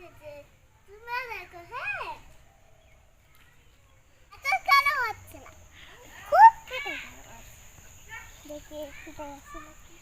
উঠেছে তোমরা দেখো হ্যাঁ। কেন হচ্ছে না। একটু আসছে নাকি?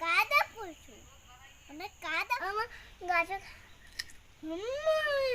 કાદા પૂછું અને કાદા ગાજર મમ્મા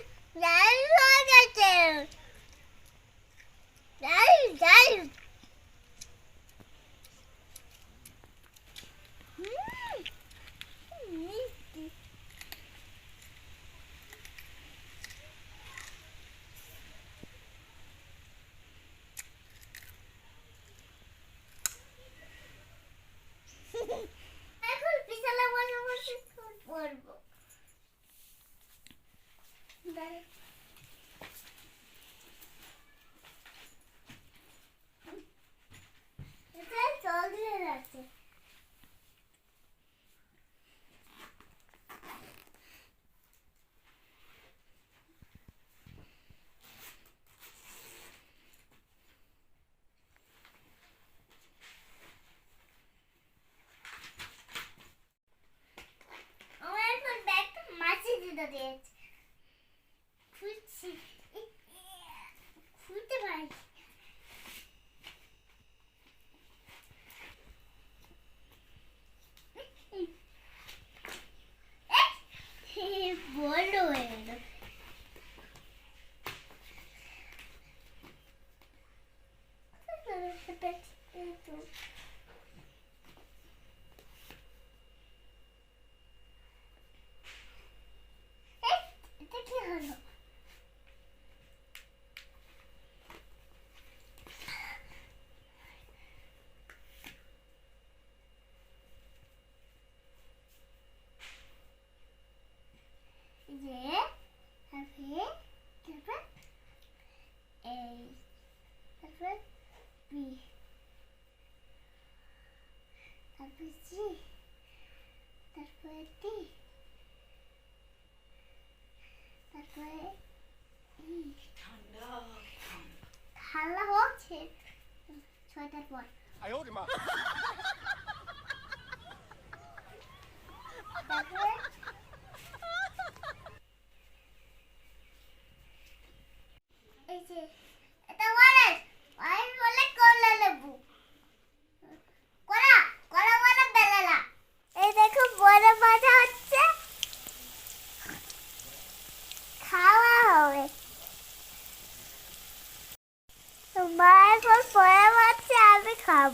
it. তারপরে জি তারপরে টি তারপরে ঠান্ডা ঠান্ডা হচ্ছে ছয়টার পর এরপর পরের বাচ্চা আমি খাব।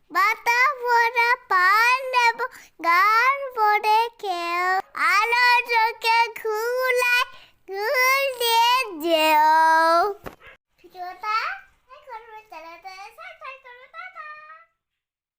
বাতা ভরা পান এবং গান ভরে কেউ আলো চোখে ঘুলায়